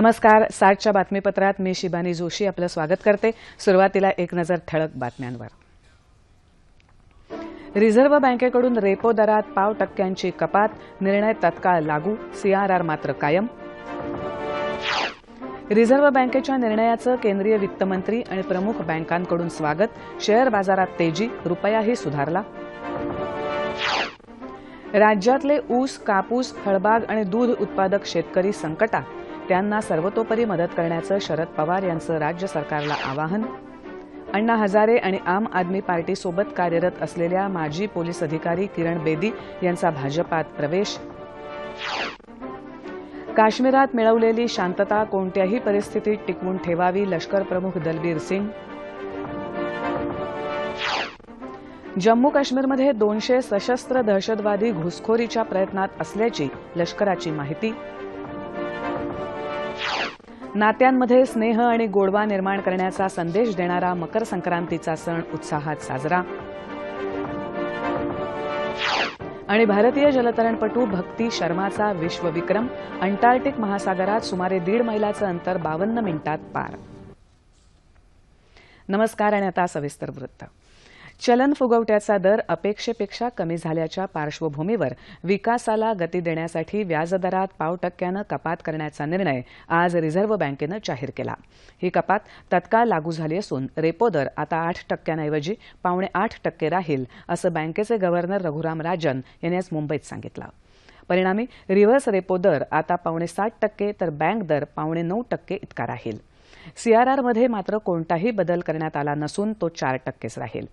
नमस्कार. साठच्या बातमीपत्रात मी शिबानी जोशी आपलं स्वागत करते. सुरुवातीला एक नजर ठळक बातम्यांवर. रिझर्व्ह बँकेकडून रेपो दरात पाव टक्क्यांची कपात. निर्णय तत्काळ लागू. सीआरआर मात्र कायम. रिझर्व्ह बँकेच्या निर्णयाचं केंद्रीय वित्तमंत्री आणि प्रमुख बँकांकडून स्वागत. शेअर बाजारात तेजी. रुपयाही सुधारला. राज्यातले ऊस कापूस फळबाग आणि दूध उत्पादक शेतकरी संकटात. त्यांना सर्वतोपरी मदत करण्याचं शरद पवार यांचं राज्य सरकारला आवाहन. अण्णा हजारे आणि आम आदमी पार्टीसोबत कार्यरत असलेल्या माजी पोलीस अधिकारी किरण बेदी यांचा भाजपात प्रवेश. काश्मीरात मिळवलेली शांतता कोणत्याही परिस्थितीत टिकवून ठेवावी लष्कर प्रमुख दलबीर सिंग. जम्मू काश्मीरमध्ये दोनशे सशस्त्र दहशतवादी घुसखोरीच्या प्रयत्नात असल्याची लष्कराची माहिती. नात्यांमध्ये स्नेह आणि गोडवा निर्माण करण्याचा संदेश देणारा मकर संक्रांतीचा सण उत्साहात साजरा. आणि भारतीय जलतरणपटू भक्ती शर्माचा विश्वविक्रम अंटार्क्टिक महासागरात सुमारे दीड मैलाचं अंतर बावन्न मिनिटात पार. नमस्कार आणि आता सविस्तर वृत्त. चलन फुगवट्याचा दर अपेक्षेपेक्षा कमी झाल्याच्या पार्श्वभूमीवर विकासाला गती देण्यासाठी व्याजदरात पाव टक्क्यानं कपात करण्याचा निर्णय आज रिझर्व्ह बँकेनं जाहीर केला. ही कपात तत्काळ लागू झाली असून रेपो दर आता आठ टक्क्यांऐवजी पावणे आठ टक्के राहील असं बँकेचे गव्हर्नर रघुराम राजन यांनी आज मुंबईत सांगितलं. परिणामी रिव्हर्स रेपो दर आता पावणे सात टक्के तर बँक दर पावणे नऊ टक्के इतका राहील. सीआरआरमध्ये मात्र कोणताही बदल करण्यात आला नसून तो चार टक्केच राहील.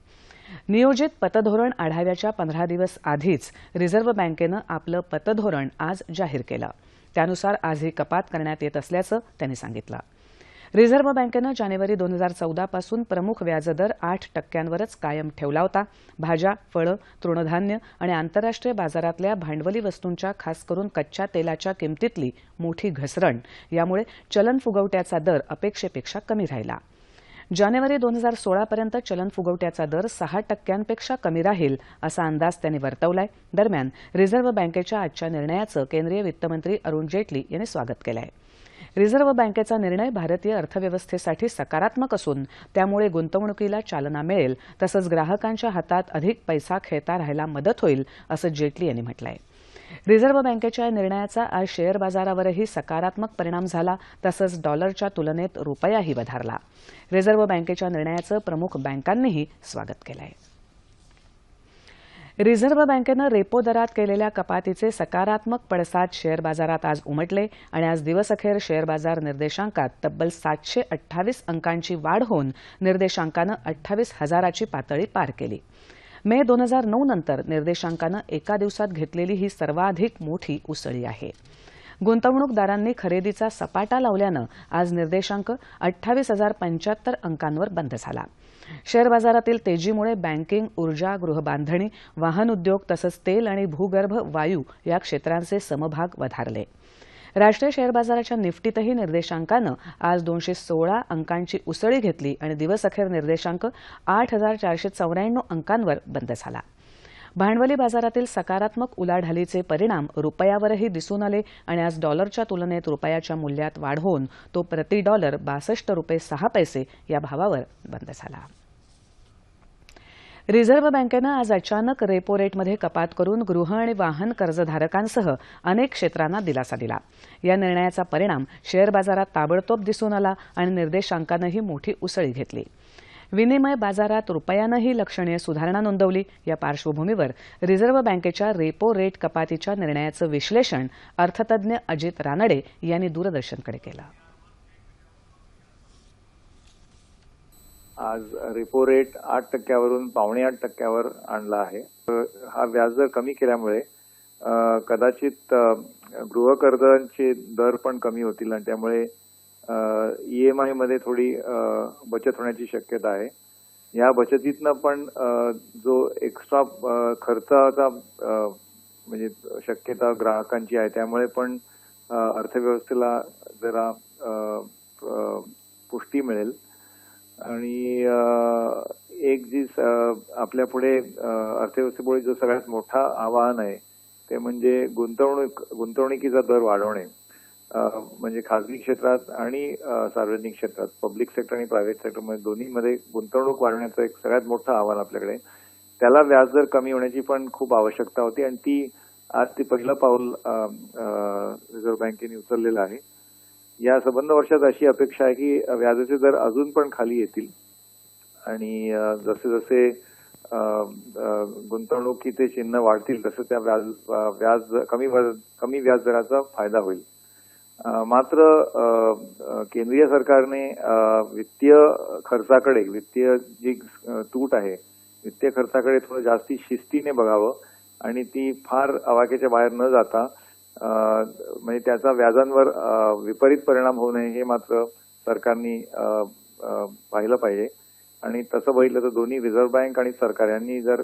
नियोजित पतधोरण आढाव्याच्या पंधरा दिवस आधीच रिझर्व्ह बँकेनं आपलं पतधोरण आज जाहीर केलं. त्यानुसार आज ही कपात करण्यात येत असल्याचं त्यांनी सांगितलं. रिझर्व्ह बँकेनं जानेवारी दोन हजार चौदापासून प्रमुख व्याजदर आठ टक्क्यांवरच कायम ठेवला होता. भाज्या फळं तृणधान्य आणि आंतरराष्ट्रीय बाजारातल्या भांडवली वस्तूंच्या खास करून कच्च्या तेलाच्या किमतीतली मोठी घसरण यामुळे चलन फुगवट्याचा दर अपेक्षेपेक्षा कमी राहिला. जानेवारी दोन हजार सोळापर्यंत चलन फुगवट्याचा दर सहा टक्क्यांपेक्षा कमी राहील असा अंदाज त्यांनी वर्तवलाय. दरम्यान रिझर्व्ह बँकेच्या आजच्या निर्णयाचं केंद्रीय वित्तमंत्री अरुण जेटली यांनी स्वागत केलं आहे रिझर्व्ह बँकेचा निर्णय भारतीय अर्थव्यवस्थेसाठी सकारात्मक असून त्यामुळे गुंतवणुकीला चालना मिळेल तसंच ग्राहकांच्या हातात अधिक पैसा खेळता राहायला मदत होईल असं जेटली यांनी म्हटलं आहे रिझर्व्ह बँकेच्या निर्णयाचा आज शेअर बाजारावरही सकारात्मक परिणाम झाला तसंच डॉलरच्या तुलनेत रुपयाही वधारला. रिझर्व्ह बँकेच्या निर्णयाचं प्रमुख बँकांनीही स्वागत केलं आहे रिझर्व्ह बँकेनं रेपो दरात केलेल्या कपातीचे सकारात्मक पडसाद शेअर बाजारात आज उमटले आणि आज दिवसअखेर शेअर बाजार निर्देशांकात तब्बल सातशे अठ्ठावीस अंकांची वाढ होऊन निर्देशांकानं अठ्ठावीस हजाराची पातळी पार केली. मे दोन हजार नऊ नंतर निर्देशांकानं एका दिवसात घेतलेली ही सर्वाधिक मोठी उसळी आहे. गुंतवणूकदारांनी खरेदीचा सपाटा लावल्यानं आज निर्देशांक अठ्ठावीस हजार पंच्याहत्तर अंकांवर बंद झाला. शेअर बाजारातील तेजीमुळे बँकिंग ऊर्जा गृहबांधणी वाहन उद्योग तसंच तेल आणि भूगर्भ वायू या क्षेत्रांचे समभाग वधारले. राष्ट्रीय शेअर बाजाराच्या निफ्टीतही निर्देशांकानं आज दोनशे सोळा अंकांची उसळी घेतली आणि दिवसअखेर निर्देशांक आठ हजार चारशे चौऱ्याण्णव अंकांवर बंद झाला. भांडवली बाजारातील सकारात्मक उलाढालीचे परिणाम रुपयावरही दिसून आले आणि आज डॉलरच्या तुलनेत रुपयाच्या मूल्यात वाढ होऊन तो प्रति डॉलर बासष्ट रुपये सहा पैसे या भावावर बंद झाला. रिझर्व्ह बँकेनं आज अचानक रेपो रेटमध्ये कपात करून गृह आणि वाहन कर्जधारकांसह अनेक क्षेत्रांना दिलासा दिला. या निर्णयाचा परिणाम शेअर बाजारात ताबडतोब दिसून आला आणि निर्देशांकानंही मोठी उसळी घेतली. विनिमय बाजारात रुपयानंही लक्षणीय सुधारणा नोंदवली. या पार्श्वभूमीवर रिझर्व्ह बँकेच्या रेपो रेट कपातीच्या निर्णयाचं विश्लेषण अर्थतज्ञ अजित रानडे यांनी दूरदर्शनकडे केलं. आज रेपो रेट आठ टक्क्यावरून पावणे आठ टक्क्यावर आणला आहे. हा व्याजदर कमी केल्यामुळे कदाचित गृहकर्जांचे दर पण कमी होतील आणि त्यामुळे ईएमआयमध्ये थोडी बचत होण्याची शक्यता आहे. या बचतीतनं पण जो एक्स्ट्रा खर्चाचा म्हणजे शक्यता ग्राहकांची आहे त्यामुळे पण अर्थव्यवस्थेला जरा पुष्टी मिळेल. आणि एक जी आपल्या पुढे अर्थव्यवस्थेपुढे जो सगळ्यात मोठा आव्हान आहे ते म्हणजे गुंतवणूक गुंतवणुकीचा दर वाढवणे. म्हणजे खाजगी क्षेत्रात आणि सार्वजनिक क्षेत्रात. पब्लिक सेक्टर आणि प्रायव्हेट सेक्टरमध्ये दोन्हीमध्ये गुंतवणूक वाढवण्याचं एक सगळ्यात मोठं आव्हान आपल्याकडे. त्याला व्याजदर कमी होण्याची पण खूप आवश्यकता होती आणि ती आज ते पहिलं पाऊल रिझर्व्ह बँकेने उचललेलं आहे. या संबंध वर्षात अशी अपेक्षा आहे की व्याजाचे दर अजून पण खाली येतील. आणि जसे जसे गुंतवणुकीचे चिन्ह वाढतील तसं त्या व्याज व्याज कमी व्याज- कमी व्याजदराचा फायदा होईल. मात्र केंद्रीय सरकारने वित्तीय खर्चाकडे वित्तीय जी तूट आहे वित्तीय खर्चाकडे थोडं जास्ती शिस्तीने बघावं आणि ती फार आवाक्याच्या बाहेर न जाता म्हणजे त्याचा व्याजांवर विपरीत परिणाम होऊ नये हे मात्र सरकारनी पाहिलं पाहिजे. आणि तसं बघितलं तर दोन्ही रिझर्व्ह बँक आणि सरकार यांनी जर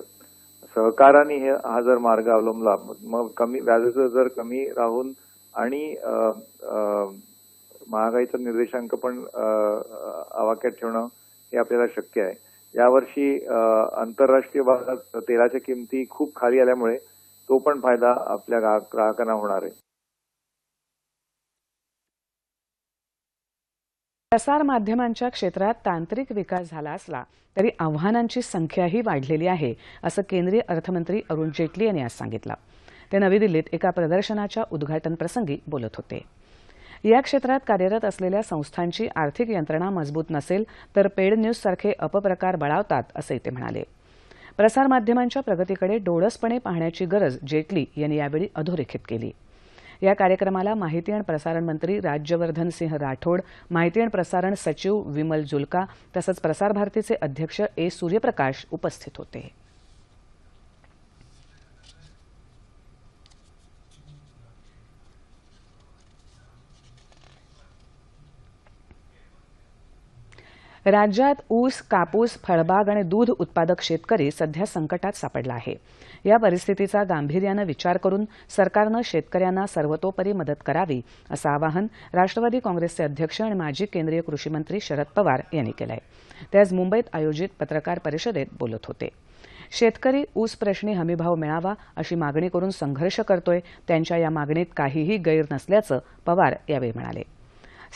सहकाराने हे हा जर मार्ग अवलंबला मग कमी व्याजाचा जर कमी राहून आणि महागाईचा निर्देशांक पण आवाक्यात ठेवणं हे आपल्याला शक्य आहे. यावर्षी आंतरराष्ट्रीय बाजारात तेलाच्या किमती खूप खाली आल्यामुळे तो पण फायदा आपल्या ग्राहकांना होणार आहे. प्रसार माध्यमांच्या क्षेत्रात तांत्रिक विकास झाला असला तरी आव्हानांची संख्याही वाढलेली आहे असं केंद्रीय अर्थमंत्री अरुण जेटली यांनी आज सांगितलं. ते नवी दिल्लीत एका प्रदर्शनाच्या उद्घाटन प्रसंगी बोलत होते. या क्षेत्रात कार्यरत असलेल्या संस्थांची आर्थिक यंत्रणा मजबूत नसेल तर पेड न्यूज सारखे अपप्रकार बळावतात असंही ते म्हणाले. प्रसारमाध्यमांच्या प्रगतीकडे डोळसपणे पाहण्याची गरज जेटली यांनी यावेळी अधोरेखित केली. या कार्यक्रमाला माहिती आणि प्रसारण मंत्री राज्यवर्धन सिंह राठोड माहिती आणि प्रसारण सचिव विमल जुल्का तसंच प्रसार भारतीचे अध्यक्ष ए सूर्यप्रकाश उपस्थित होते. राज्यात ऊस कापूस फळबाग आणि दूध उत्पादक शेतकरी सध्या संकटात सापडला आहे. या परिस्थितीचा गांभीर्यानं विचार करून सरकारनं शेतकऱ्यांना सर्वतोपरी मदत करावी असं आवाहन राष्ट्रवादी काँग्रेसचे अध्यक्ष आणि माजी केंद्रीय कृषी मंत्री शरद पवार यांनी केलं आहे ते आज मुंबईत आयोजित पत्रकार परिषदेत बोलत होते. शेतकरी ऊस प्रश्नी हमीभाव मिळावा अशी मागणी करून संघर्ष करतोय त्यांच्या या मागणीत काहीही गैर नसल्याचं पवार यावेळी म्हणाले.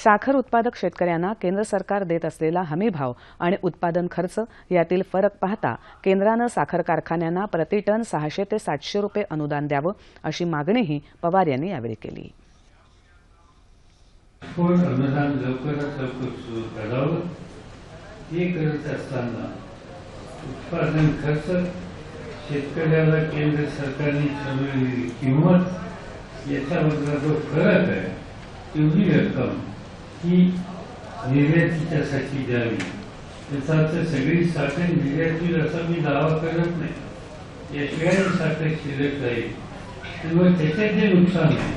साखर उत्पादक शेतकऱ्यांना केंद्र सरकार देत असलेला हमीभाव आणि उत्पादन खर्च यातील फरक पाहता केंद्रानं साखर कारखान्यांना प्रतिटन सहाशे ते सातशे रुपये अनुदान द्यावं अशी मागणीही पवार यांनी यावेळी केली. अनुदान लवकरात लवकर करावं? हे करत असताना उत्पादन खर्च शेतकऱ्याला केंद्र सरकारने ठरवलेली किंमत याच्यामधला जो फरक आहे तेवढी रक्कम ही निर्यातीच्यासाठी द्यावी. त्याचा अर्थ सगळी साखर निर्यातील असा मी दावा करत नाही. याशिवाय साखर शिल्लक राहील तेव्हा त्याच्यात जे नुकसान आहे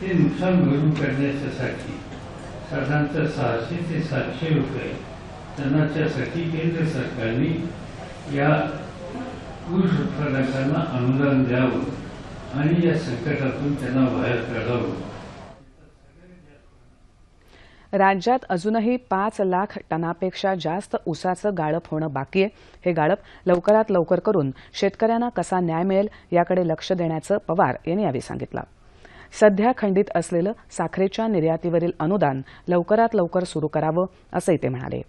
ते नुकसान भरून काढण्याच्यासाठी साधारणतः सहाशे ते सातशे रुपये टनाच्यासाठी केंद्र सरकारने या ऊस उत्पादकांना अनुदान द्यावं आणि या संकटातून त्यांना बाहेर काढावं. राज्यात अजूनही पाच लाख टनापेक्षा जास्त ऊसाचं गाळप होणं बाकी आहे. हे गाळप लवकरात लवकर करून शेतकऱ्यांना कसा न्याय मिळेल याकडे लक्ष देण्याचं पवार यांनी यावेळी सांगितलं. सध्या खंडित असलेलं साखरेच्या निर्यातीवरील अनुदान लवकरात लवकर सुरू करावं असंही ते म्हणाले.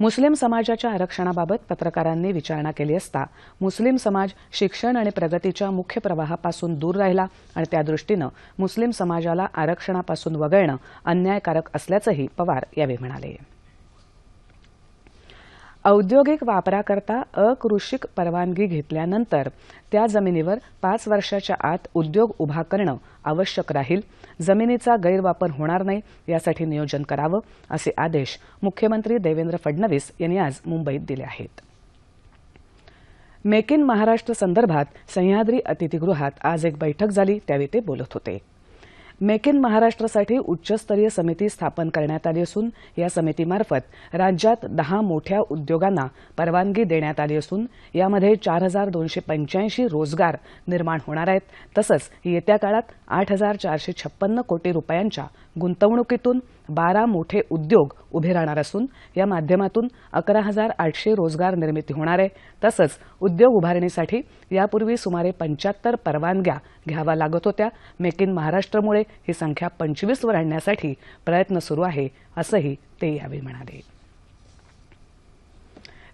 मुस्लिम समाजाच्या आरक्षणाबाबत पत्रकारांनी विचारणा केली असता मुस्लिम समाज शिक्षण आणि प्रगतीच्या मुख्य प्रवाहापासून दूर राहिला आणि त्यादृष्टीनं मुस्लिम समाजाला आरक्षणापासून वगळणं अन्यायकारक असल्याचंही पवार यावेळी म्हणाले. औद्योगिक वापराकरता अकृषिक परवानगी घेतल्यानंतर त्या जमिनीवर पाच वर्षाच्या आत उद्योग उभा करणं आवश्यक राहील जमिनीचा गैरवापर होणार नाही यासाठी नियोजन करावं असे आदेश मुख्यमंत्री देवेंद्र फडणवीस यांनी आज मुंबईत दिले आहेत. मेक इन महाराष्ट्र संदर्भात सह्याद्री अतिथीगृहात आज एक बैठक झाली त्यावेळी ते बोलत होते. मेक इन महाराष्ट्रासाठी उच्चस्तरीय समिती स्थापन करण्यात आली असून या समितीमार्फत राज्यात दहा मोठ्या उद्योगांना परवानगी देण्यात आली असून यामध्ये चार हजार दोनशे पंच्याऐंशी रोजगार निर्माण होणार आहेत. तसंच येत्या काळात आठ हजार चारशे छप्पन्न कोटी रुपयांच्या गुंतवणुकीतून बारा मोठे उद्योग उभे राहणार असून या माध्यमातून अकरा हजार आठशे रोजगार निर्मिती होणार आहे. तसंच उद्योग उभारणीसाठी यापूर्वी सुमारे पंच्याहत्तर परवानग्या घ्याव्या लागत होत्या. मेक इन महाराष्ट्रमुळे ही संख्या पंचवीसवर आणण्यासाठी प्रयत्न सुरू आहे असंही ते यावेळी म्हणाले.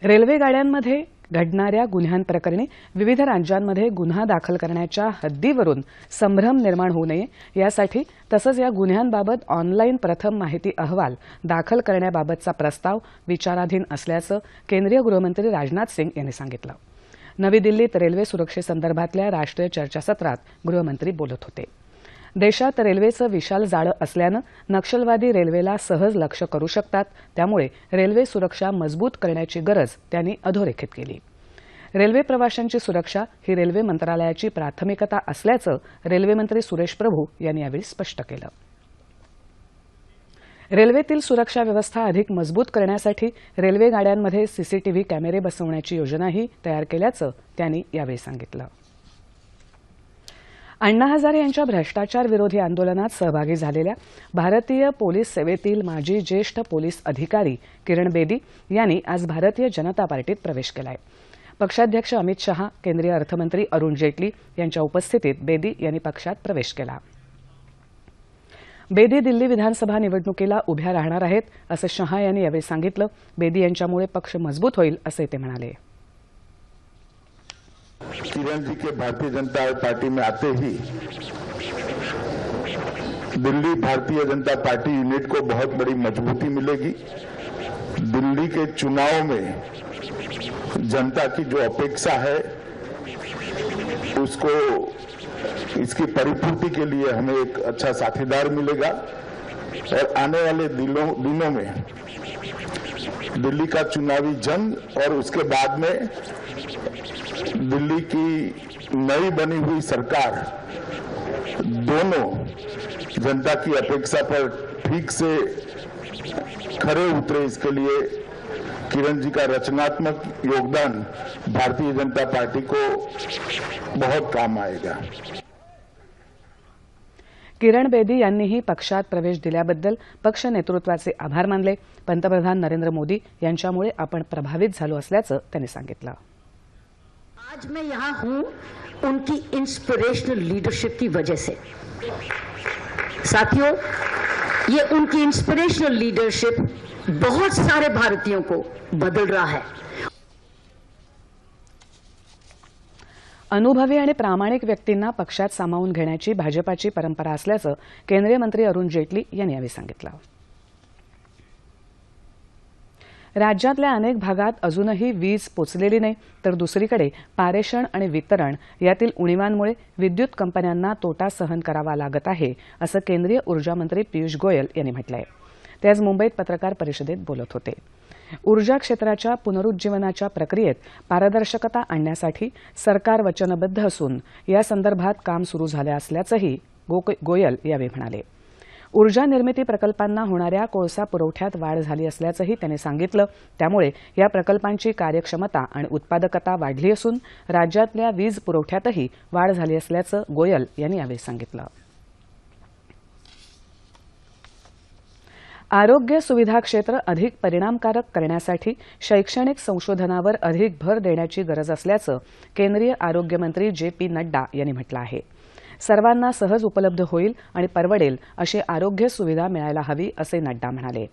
रेल्वे गाड्यांमध्ये घडणाऱ्या गुन्ह्यांप्रकरणी विविध राज्यांमध्ये गुन्हा दाखल करण्याच्या हद्दीवरून संभ्रम निर्माण होऊ नये. यासाठी तसंच या गुन्ह्यांबाबत ऑनलाईन प्रथम माहिती अहवाल दाखल करण्याबाबतचा प्रस्ताव विचाराधीन असल्याचं केंद्रीय गृहमंत्री राजनाथ सिंग यांनी सांगितलं. नवी दिल्लीत रेल्वे सुरक्षेसंदर्भातल्या राष्ट्रीय चर्चासत्रात गृहमंत्री बोलत होते. देशात रेल्वेचं विशाल जाळं असल्यानं नक्षलवादी रेल्वेला सहज लक्ष करू शकतात. त्यामुळे रेल्वे सुरक्षा मजबूत करण्याची गरज त्यांनी अधोरेखित केली. रेल्वे प्रवाशांची सुरक्षा ही रेल्वे मंत्रालयाची प्राथमिकता असल्याचं रेल्वेमंत्री सुरेश प्रभू यांनी यावेळी स्पष्ट केलं. रेल्वेतील सुरक्षा व्यवस्था अधिक मजबूत करण्यासाठी रेल्वे गाड्यांमध्ये सीसीटीव्ही कॅमेरे बसवण्याची योजनाही तयार केल्याचं त्यांनी यावेळी सांगितलं. अण्णा हजारे यांच्या भ्रष्टाचार विरोधी आंदोलनात सहभागी झालेल्या भारतीय पोलीस सेवेतील माजी ज्येष्ठ पोलीस अधिकारी किरण बेदी यांनी आज भारतीय जनता पार्टीत प्रवेश केलाय. पक्षाध्यक्ष अमित शहा केंद्रीय अर्थमंत्री अरुण जेटली यांच्या उपस्थितीत बेदी यांनी पक्षात प्रवेश केला. बेदी दिल्ली विधानसभा निवडणुकीला उभ्या राहणार आहेत असं शहा यांनी यावेळी सांगितलं. बेदी यांच्यामुळे पक्ष मजबूत होईल असं ते म्हणाले. किरण जी के भारतीय जनता पार्टी में आते ही दिल्ली भारतीय जनता पार्टी यूनिट को बहुत बड़ी मजबूती मिलेगी। दिल्ली के चुनाव में जनता की जो अपेक्षा है, उसको, इसकी परिपूर्ति के लिए हमें एक अच्छा साथीदार मिलेगा। और आने वाले दिनों दिनों में दिल्ली का चुनावी जंग और उसके बाद में दिल्ली की नई बनी हुई सरकार दोनों जनता की अपेक्षा पर ठीक से खरे उतरे इसके लिए किरण जी का रचनात्मक योगदान भारतीय जनता पार्टी को बहुत काम आएगा। किरण बेदी यांनीही पक्षात प्रवेश दिल्याबद्दल पक्ष नेतृत्वाचे आभार मानले. पंतप्रधान नरेंद्र मोदी यांच्यामुळे आपण प्रभावित झालो असल्याचं त्यांनी सांगितलं. आज मैं यहाँ हूँ उनकी इंस्पिरेशनल लीडरशिप की वजह से। साथियों, ये उनकी इंस्पिरेशनल लीडरशिप बहुत सारे भारतीयों को बदल रहा है। अनुभवी आणि प्रामाणिक व्यक्तींना पक्षात सामावून घेण्याची भाजपाची परंपरा असल्याचं केंद्रीय मंत्री अरुण जेटली यांनी यावेळी सांगितलं. राज्यातल्या अनेक भागात अजूनही वीज पोचलेली नाही तर दुसरीकडे पारेषण आणि वितरण यातील उणीवांमुळे विद्युत कंपन्यांना तोटा सहन करावा लागत आहे असं केंद्रीय ऊर्जामंत्री पियुष गोयल यांनी म्हटलं आहे ते आज मुंबईत पत्रकार परिषदेत बोलत होते. ऊर्जा क्षेत्राच्या पुनरुज्जीवनाच्या प्रक्रियेत पारदर्शकता आणण्यासाठी सरकार वचनबद्ध असून या संदर्भात काम सुरू झालं असल्याचंही गोयल यावेळी म्हणाले. ऊर्जा निर्मिती प्रकल्पांना होणाऱ्या कोळसा पुरवठ्यात वाढ झाली असल्याचंही त्यांनी सांगितलं. त्यामुळे या प्रकल्पांची कार्यक्षमता आणि उत्पादकता वाढली असून राज्यातल्या वीज पुरवठ्यातही वाढ झाली असल्याचं गोयल यांनी यावेळी सांगितलं. आरोग्य सुविधा क्षेत्र अधिक परिणामकारक करण्यासाठी शैक्षणिक संशोधनावर अधिक भर देण्याची गरज असल्याचं केंद्रीय आरोग्यमंत्री जे पी नड्डा यांनी म्हटलं आहे. सर्वांना सहज उपलब्ध होईल आणि परवडेल अशी आरोग्य सुविधा मिळायला हवी असे नड्डा म्हणाले.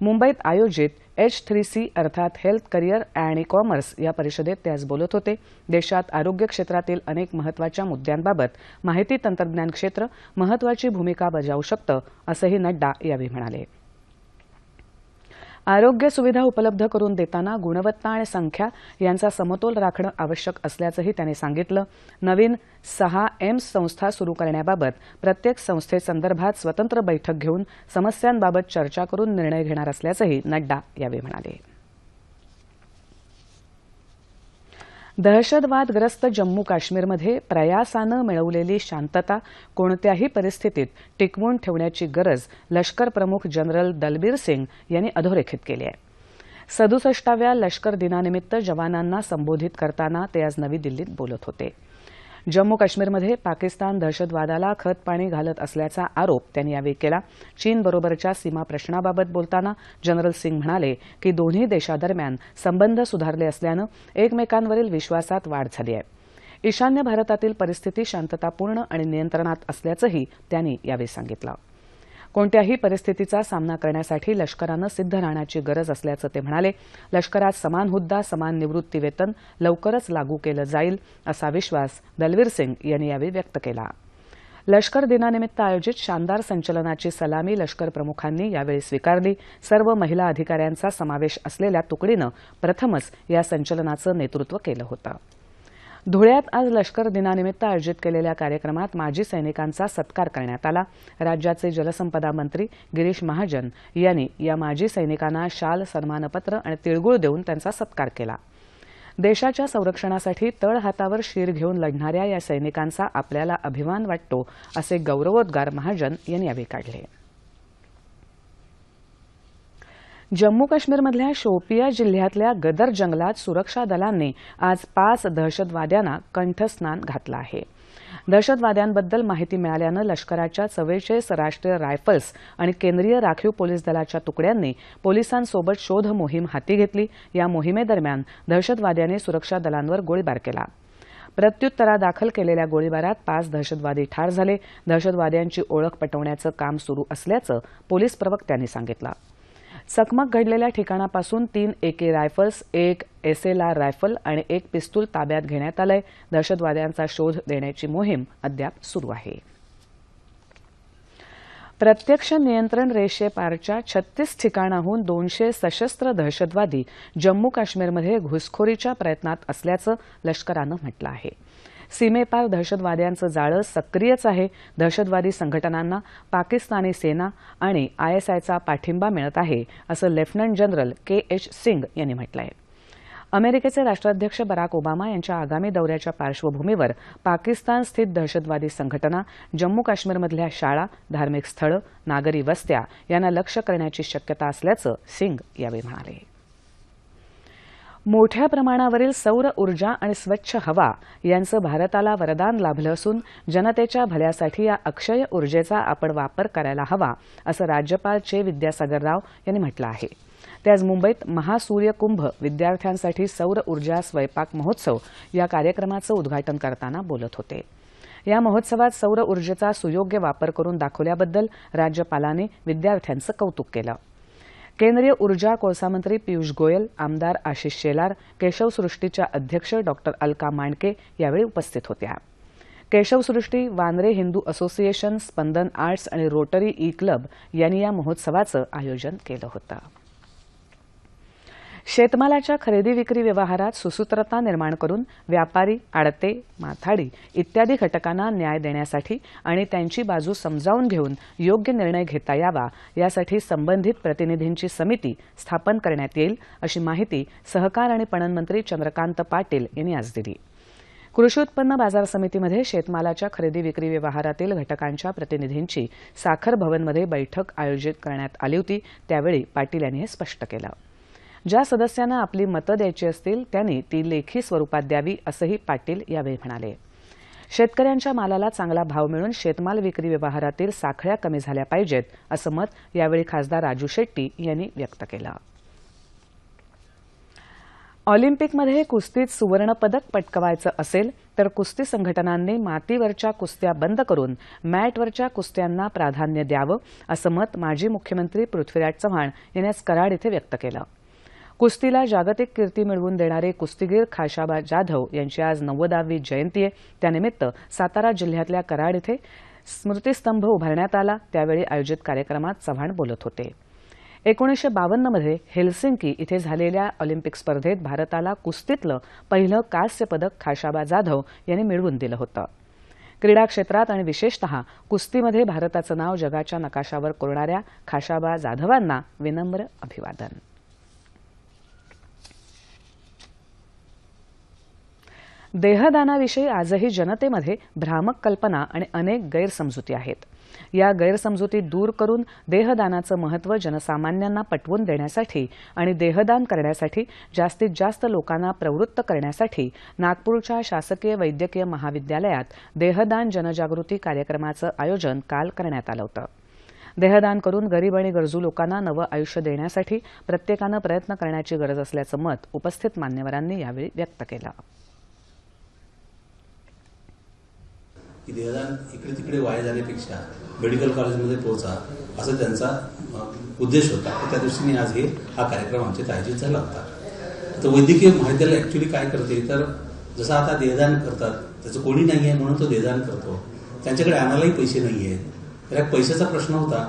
मुंबईत आयोजित एच थ्री सी अर्थात हेल्थ करिअर आणि कॉमर्स या परिषदेत ते आज बोलत होते. देशात आरोग्य क्षेत्रातील अनेक महत्त्वाच्या मुद्द्यांबाबत माहिती तंत्रज्ञान क्षेत्र महत्वाची भूमिका बजावू शकतं असंही नड्डा यावेळी म्हणाले. आरोग्य सुविधा उपलब्ध करून देताना गुणवत्ता आणि संख्या यांचा समतोल राखणं आवश्यक असल्याचंही त्यांनी सांगितलं. नवीन सहा एम्स संस्था सुरू करण्याबाबत प्रत्येक संस्थेसंदर्भात स्वतंत्र बैठक घेऊन समस्यांबाबत चर्चा करून निर्णय घेणार असल्याचंही नड्डा यावेळी म्हणाले. दहशतवादग्रस्त जम्मू काश्मीरमध्ये प्रयासानं मिळवलेली शांतता कोणत्याही परिस्थितीत टिकवून ठेवण्याची गरज लष्कर प्रमुख जनरल दलबीर सिंग यांनी अधोरेखित केली आहे. सदुसष्टाव्या लष्कर दिनानिमित्त जवानांना संबोधित करताना ते आज नवी दिल्लीत बोलत होते. जम्मू काश्मीरमध्ये पाकिस्तान दहशतवादाला खतपाणी घालत असल्याचा आरोप त्यांनी यावेळी केला. चीनबरोबरच्या सीमा प्रश्नाबाबत बोलताना जनरल सिंग म्हणाले की दोन्ही देशादरम्यान संबंध सुधारले असल्यानं एकमेकांवरील विश्वासात वाढ झाली आहे. ईशान्य भारतातील परिस्थिती शांततापूर्ण आणि नियंत्रणात असल्याचंही त्यांनी यावेळी सांगितलं. कोणत्याही परिस्थितीचा सामना करण्यासाठी लष्करानं सिद्ध राहण्याची गरज असल्याचं ते म्हणाले. लष्करात समान हुद्दा समान निवृत्ती वेतन लवकरच लागू केलं जाईल असा विश्वास दलवीर सिंग यांनी यावेळी व्यक्त केला. लष्कर दिनानिमित्त आयोजित शानदार संचलनाची सलामी लष्कर प्रमुखांनी यावेळी स्वीकारली. सर्व महिला अधिकाऱ्यांचा समावेश असलेल्या तुकडीनं प्रथमच या संचलनाचं नेतृत्व केलं होतं. धुळ्यात आज लष्कर दिनानिमित्त आयोजित केलेल्या कार्यक्रमात माजी सैनिकांचा सत्कार करण्यात आला. राज्याचे जलसंपदा मंत्री गिरीश महाजन यांनी या माजी सैनिकांना शाल सन्मानपत्र आणि तिळगुळ देऊन त्यांचा सत्कार केला. देशाच्या संरक्षणासाठी तळ हातावर शीर घेऊन लढणाऱ्या या सैनिकांचा आपल्याला अभिमान वाटतो असे गौरवोद्गार महाजन यांनी यावेळी काढले. जम्मू काश्मीरमधल्या शोपिया जिल्ह्यातल्या गदर जंगलात सुरक्षा दलांनी आज पाच दहशतवाद्यांना कंठस्नान घातलं आहे. दहशतवाद्यांबद्दल माहिती मिळाल्यानं लष्कराच्या चव्वेचाळीस राष्ट्रीय रायफल्स आणि केंद्रीय राखीव पोलीस दलाच्या तुकड्यांनी पोलिसांसोबत शोध मोहीम हाती घेतली. या मोहिमेदरम्यान दहशतवाद्यांनी सुरक्षा दलांवर गोळीबार केला. प्रत्युत्तरादाखल केलेल्या गोळीबारात पाच दहशतवादी ठार झाले. दहशतवाद्यांची ओळख पटवण्याचं काम सुरू असल्याचं पोलीस प्रवक्त्यांनी सांगितलं. चकमक घडलेल्या ठिकाणापासून तीन एके रायफल्स एक एसएलआर रायफल आणि एक पिस्तूल ताब्यात घेण्यात आलंय. दहशतवाद्यांचा शोध देण्याची मोहीम अद्याप सुरू आहे. प्रत्यक्ष नियंत्रण रेषेपारच्या छत्तीस ठिकाणाहून दोनशे सशस्त्र दहशतवादी जम्मू काश्मीरमध्ये घुसखोरीच्या प्रयत्नात असल्याचं लष्करानं म्हटलं आहे. सीमेपार दहशतवाद्यांचं जाळं सक्रियच आहे. दहशतवादी संघटनांना पाकिस्तानी सेना आणि आयएसआयचा पाठिंबा मिळत आहे असं lieutenant general K H Singh यांनी म्हटलं आहे अमेरिकेचे राष्ट्राध्यक्ष बराक ओबामा यांच्या आगामी दौऱ्याच्या पार्श्वभूमीवर पाकिस्तान स्थित दहशतवादी संघटना जम्मू काश्मीरमधल्या शाळा धार्मिक स्थळं नागरी वस्त्या यांना लक्ष्य करण्याची शक्यता असल्याचं सिंग यावेळी म्हणाले. मोठ्या प्रमाणावरील सौर ऊर्जा आणि स्वच्छ हवा यांचं भारताला वरदान लाभलं असून जनतेच्या भल्यासाठी या अक्षय ऊर्जेचा आपण वापर करायला हवा असं राज्यपाल चे विद्यासागर राव यांनी म्हटलं आहे. ते आज मुंबईत महासूर्यकुंभ विद्यार्थ्यांसाठी सौर ऊर्जा स्वयंपाक महोत्सव या कार्यक्रमाचं उद्घाटन करताना बोलत होते. या महोत्सवात सौर ऊर्जेचा सुयोग्य वापर करून दाखवल्याबद्दल राज्यपालांनी विद्यार्थ्यांचं कौतुक केलं. केंद्रीय ऊर्जा कोळसा मंत्री पियुष गोयल आमदार आशिष शेलार केशवसृष्टीच्या अध्यक्ष डॉक्टर अलका मांडके यावेळी उपस्थित होत्या. केशवसृष्टी वानरे हिंदू असोसिएशन स्पंदन आर्ट्स आणि रोटरी ई क्लब यांनी या महोत्सवाचं आयोजन केलं होतं. शेतमालाच्या खरेदी विक्री व्यवहारात सुसूत्रता निर्माण करून व्यापारी आडते माथाडी इत्यादी घटकांना न्याय देण्यासाठी आणि त्यांची बाजू समजावून घेऊन योग्य निर्णय घेता यावा यासाठी संबंधित प्रतिनिधींची समिती स्थापन करण्यात येईल अशी माहिती सहकार आणि पणन मंत्री चंद्रकांत पाटील यांनी आज दिली. कृषी उत्पन्न बाजार समितीमध्ये शेतमालाच्या खरेदी विक्री व्यवहारातील घटकांच्या प्रतिनिधींची साखर भवनमध्ये बैठक आयोजित करण्यात आली होती त्यावेळी पाटील यांनी हे स्पष्ट केलं. ज्या सदस्यांना आपली मतं द्यायची असतील त्यांनी ती लेखी स्वरूपात द्यावी असंही पाटील यावेळी म्हणाले. शेतकऱ्यांच्या मालाला चांगला भाव मिळून शेतमाल विक्री व्यवहारातील साखळ्या कमी झाल्या पाहिजेत असं मत यावेळी खासदार राजू शेट्टी यांनी व्यक्त केलं. ऑलिम्पिकमध्ये कुस्तीत सुवर्णपदक पटकवायचं असेल तर कुस्ती संघटनांनी मातीवरच्या कुस्त्या बंद करून मॅटवरच्या कुस्त्यांना प्राधान्य द्यावं असं मत माजी मुख्यमंत्री पृथ्वीराज चव्हाण यांनी आज कराड इथं व्यक्त केलं. कुस्तीला जागतिक कीर्ती मिळवून देणारे कुस्तीगीर खाशाबा जाधव यांची आज नव्वदावी जयंती आहे. त्यानिमित्त सातारा जिल्ह्यातल्या कराड इथे स्मृतिस्तंभ उभारण्यात आला. त्यावेळी आयोजित कार्यक्रमात चव्हाण बोलत होते. एकोणीसशे बावन्नमध्ये हेल्सिंकी इथे झालेल्या ऑलिम्पिक स्पर्धेत भारताला कुस्तीतलं पहिलं कांस्य पदक खाशाबा जाधव यांनी मिळवून दिलं होतं. क्रीडा क्षेत्रात आणि विशेषतः कुस्तीमध्ये भारताचं नाव जगाच्या नकाशावर कोरणाऱ्या खाशाबा जाधवांना विनम्र अभिवादन. देहदानाविषयी आजही जनतेमध्ये भ्रामक कल्पना आणि अनेक गैरसमजुती आहेत. या गैरसमजुती दूर करून देहदानाचं महत्त्व जनसामान्यांना पटवून देण्यासाठी आणि देहदान करण्यासाठी जास्तीत जास्त लोकांना प्रवृत्त करण्यासाठी नागपूरच्या शासकीय वैद्यकीय महाविद्यालयात देहदान जनजागृती कार्यक्रमाचं आयोजन काल करण्यात आलं होतं. देहदान करून गरीब आणि गरजू लोकांना नवं आयुष्य देण्यासाठी प्रत्येकानं प्रयत्न करण्याची गरज असल्याचं मत उपस्थित मान्यवरांनी यावेळी व्यक्त केलं. की देहदान इकडे तिकडे वाया जाण्यापेक्षा मेडिकल कॉलेजमध्ये पोहोचा असा त्यांचा उद्देश होता. तर त्या दृष्टीने आज हे हा कार्यक्रम आमच्यात आयोजित झाला होता तर वैद्यकीय महाविद्यालय ऍक्च्युली काय करते? तर जसं आता देहदान करतात त्याचं कोणी नाही आहे म्हणून तो देहदान करतो. त्यांच्याकडे आणायलाही पैसे नाही आहेत तर पैशाचा प्रश्न होता.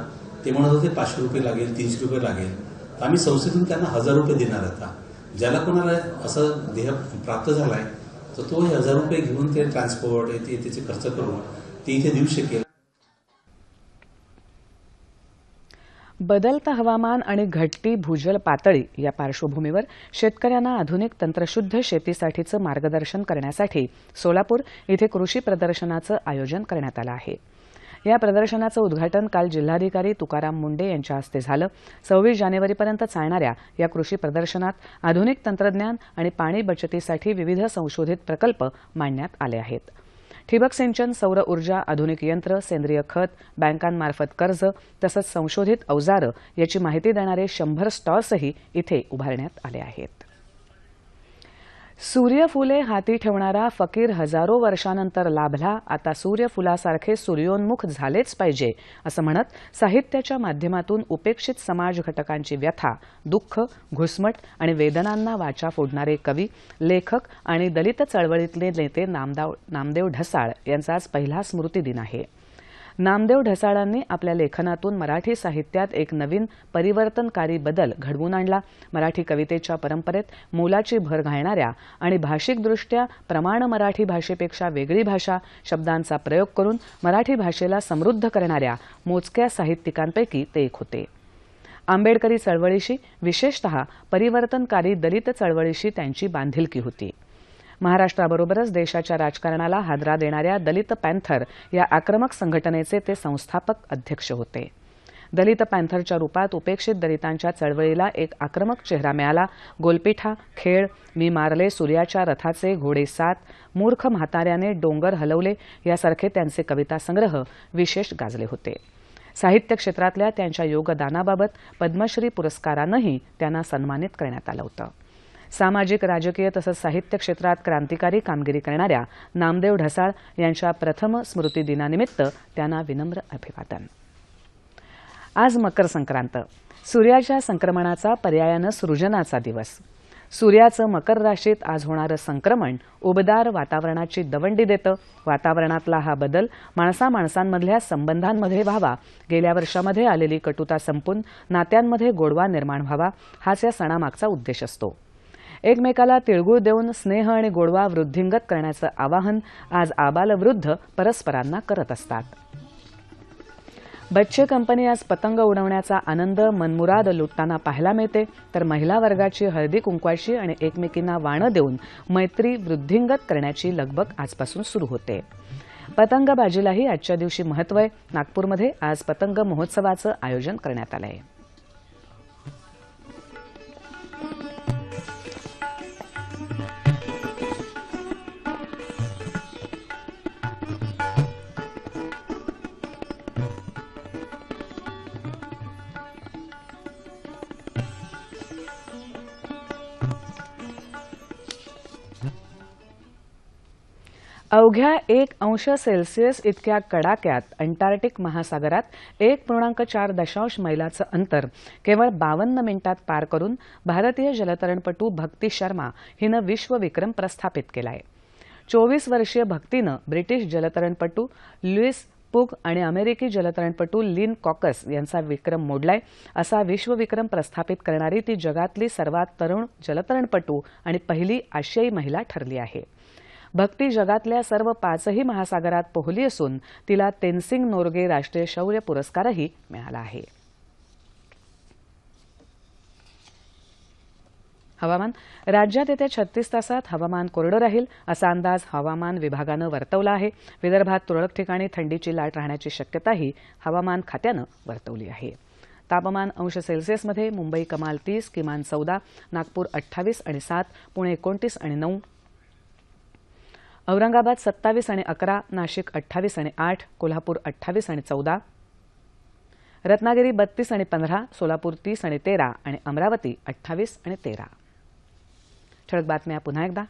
ते म्हणत होते पाचशे रुपये लागेल तीनशे रुपये लागेल. तर आम्ही संस्थेतून त्यांना हजार रुपये देणार आता ज्याला कोणाला असं देह प्राप्त झाला आहे तर तो हे हजार रुपये घेऊन ते ट्रान्सपोर्ट हे ते त्याचे खर्च करून ते इथे देऊ शकेल. बदलतं हवामान आणि घटती भूजल पातळी या पार्श्वभूमीवर शेतकऱ्यांना आधुनिक तंत्रशुद्ध शेतीसाठीचं मार्गदर्शन करण्यासाठी सोलापूर इथे कृषी प्रदर्शनाचं आयोजन करण्यात आलं आहे. या प्रदर्शनाचं उद्घाटन काल जिल्हाधिकारी तुकाराम मुंडे यांच्या हस्ते झालं. सव्वीस जानेवारीपर्यंत चालणाऱ्या या कृषी प्रदर्शनात आधुनिक तंत्रज्ञान आणि पाणी बचतीसाठी विविध संशोधित प्रकल्प मांडण्यात आले आहेत. ठिबक सिंचन सौर ऊर्जा आधुनिक यंत्र सेंद्रिय खत बँकांमार्फत कर्ज तसंच संशोधित अवजारं याची माहिती देणारे शंभर स्टॉल्सही इथे उभारण्यात आले आहेत. सूर्यफुले हाती ठेवणारा फकीर हजारो वर्षानंतर लाभला. आता सूर्यफुलासारखे सूर्योन्मुख झालेच पाहिजे असं म्हणत साहित्याच्या माध्यमातून उपेक्षित समाज घटकांची व्यथा दुःख घुसमट आणि वेदनांना वाचा फोडणारे कवी लेखक आणि दलित चळवळीतले नेते नामदाव नामदेव ढसाळ यांचा आज पहिला स्मृती दिन आहे. नामदेव ढसाळांनी आपल्या लेखनातून मराठी साहित्यात एक नवीन परिवर्तनकारी बदल घडवून आणला. मराठी कवितेच्या परंपरेत मोलाची भर घालणाऱ्या आणि भाषिकदृष्ट्या प्रमाण मराठी भाषेपेक्षा वेगळी भाषा शब्दांचा प्रयोग करून मराठी भाषेला समृद्ध करणाऱ्या मोजक्या साहित्यिकांपैकी ते एक होते. आंबेडकरी चळवळीशी विशेषतः परिवर्तनकारी दलित चळवळीशी त्यांची बांधिलकी होती. महाराष्ट्राबरोबरच देशाच्या राजकारणाला हादरा देणाऱ्या दलित पॅन्थर या आक्रमक संघटनेचे ते संस्थापक अध्यक्ष होते. दलित पॅन्थरच्या रूपात उपेक्षित दलितांच्या चळवळीला एक आक्रमक चेहरा मिळाला. गोलपिठा खेळ मी मारले सूर्याच्या रथाचे घोडे सात मूर्ख म्हाताऱ्याने डोंगर हलवले यासारखे त्यांचे कविता संग्रह विशेष गाजले होते. साहित्य क्षेत्रातल्या त्यांच्या योगदानाबाबत पद्मश्री पुरस्कारानंही त्यांना सन्मानित करण्यात आलं होतं. सामाजिक राजकीय तसंच साहित्य क्षेत्रात क्रांतिकारी कामगिरी करणाऱ्या नामदेव ढसाळ यांच्या प्रथम स्मृती दिनानिमित्त त्यांना विनम्र अभिवादन. आज मकर संक्रांत. सूर्याच्या संक्रमणाचा पर्यायानं सृजनाचा दिवस. सूर्याचं मकर राशीत आज होणारं संक्रमण उबदार वातावरणाची दवंडी देतं. वातावरणातला हा बदल माणसा माणसांमधल्या संबंधांमध्ये व्हावा. गेल्या वर्षामध्ये आलेली कटुता संपून नात्यांमध्ये गोडवा निर्माण व्हावा हाच या सणामागचा उद्देश असतो. एकमेकाला तिळगुळ देऊन स्नेह आणि गोडवा वृद्धिंगत करण्याचं आवाहन आज आबालवृद्ध परस्परांना करत असतात. बच्चे कंपनी आज पतंग उडवण्याचा आनंद मनमुराद लुटताना पाहायला मिळते. तर महिला वर्गाची हळदी कुंकवाशी आणि एकमेकींना वाणं देऊन मैत्री वृद्धिंगत करण्याची लगबग आजपासून सुरू होते. पतंगबाजीलाही आजच्या दिवशी महत्त्व आहे. नागपूरमध्ये आज पतंग महोत्सवाचं आयोजन करण्यात आलं आहे अवघ्या एक अंश सेल्सिअस इतक्या कडाक्यात अंटार्क्टिक महासागरात एक पूर्णांक चार दशांश मैलाचं अंतर केवळ बावन्न मिनिटात पार करून भारतीय जलतरणपटू भक्ती शर्मा हिनं विश्वविक्रम प्रस्थापित केलाय. चोवीस वर्षीय भक्तीनं ब्रिटिश जलतरणपटू लुईस पुग आणि अमेरिकी जलतरणपटू लिन कॉकस यांचा विक्रम मोडलाय असा विश्वविक्रम प्रस्थापित करणारी ती जगातली सर्वात तरुण जलतरणपटू आणि पहिली आशियाई महिला ठरली आहे. भक्ती जगातल्या सर्व पाचही महासागरात पोहली असून तिला तेनसिंग नोर्गे राष्ट्रीय शौर्य पुरस्कारही मिळाला आहे. हवामान राज्यात येत्या छत्तीस तासात हवामान कोरडं राहील असा अंदाज हवामान विभागानं वर्तवला आहे. विदर्भात तुरळक ठिकाणी थंडीची लाट राहण्याची शक्यताही हवामान खात्यानं वर्तवली आहे. तापमान अंश सेल्सिअसमध्ये मुंबई कमाल तीस किमान चौदा नागपूर अठ्ठावीस आणि सात पुणे एकोणतीस आणि नऊ औरंगाबाद सत्तावीस आणि अकरा नाशिक अठ्ठावीस आणि आठ कोल्हापूर अठ्ठावीस आणि चौदा रत्नागिरी बत्तीस आणि पंधरा सोलापूर तीस आणि तेरा आणि अमरावती अठ्ठावीस आणि तेरा. ठळक बातम्या पुन्हा एकदा.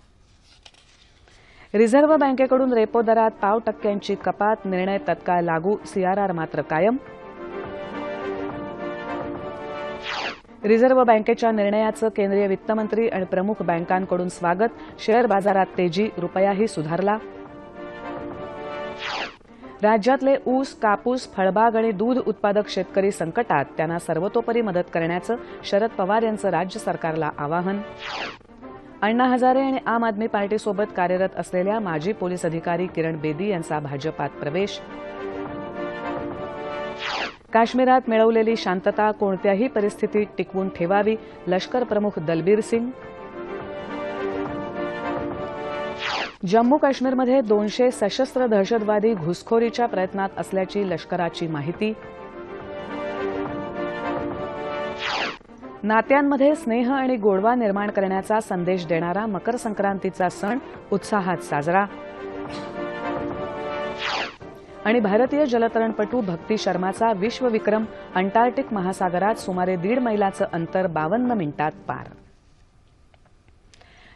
रिझर्व्ह बँकेकडून रेपो दरात पाव टक्क्यांची कपात निर्णय तत्काळ लागू सीआरआर मात्र कायम. रिझर्व्ह बँकेच्या निर्णयाचं केंद्रीय वित्तमंत्री आणि प्रमुख बँकांकडून स्वागत. शेअर बाजारात तेजी रुपयाही सुधारला. राज्यातले ऊस कापूस फळबाग आणि दूध उत्पादक शेतकरी संकटात त्यांना सर्वतोपरी मदत करण्याचं शरद पवार यांचं राज्य सरकारला आवाहन. अण्णा हजारे आणि आम आदमी पार्टीसोबत कार्यरत असलेल्या माजी पोलीस अधिकारी किरण बेदी यांचा भाजपात प्रवेश. काश्मीरात मिळवलेली शांतता कोणत्याही परिस्थितीत टिकवून ठेवावी लष्कर प्रमुख दलबीर सिंग. जम्मू काश्मीरमध्ये दोनशे सशस्त्र दहशतवादी घुसखोरीच्या प्रयत्नात असल्याची लष्कराची माहिती. नात्यांमध्ये स्नेह आणि गोडवा निर्माण करण्याचा संदेश देणारा मकर संक्रांतीचा सण उत्साहात साजरा. आणि भारतीय जलतरणपटू भक्ती शर्माचा विश्वविक्रम अंटार्क्टिक महासागरात सुमारे दीड मैलाचं अंतर बावन्न मिनिटात पार.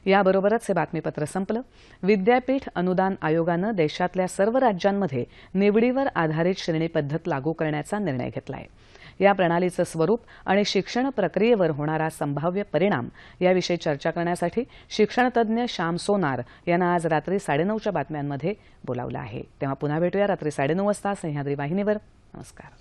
याबरोबरच हे बातमीपत्र संपलं. विद्यापीठ अनुदान आयोगानं देशातल्या सर्व राज्यांमध्ये निवडीवर आधारित श्रेणी पद्धत लागू करण्याचा निर्णय घेतलाय. या प्रणालीचं स्वरूप आणि शिक्षण प्रक्रियेवर होणारा संभाव्य परिणाम याविषयी चर्चा करण्यासाठी शिक्षणतज्ज्ञ श्याम सोनार यांना आज रात्री साडेनऊच्या बातम्यांमध्ये बोलावलं आहे. तेव्हा पुन्हा भेटूया रात्री साडेनऊ वाजता सह्याद्री वाहिनीवर. नमस्कार.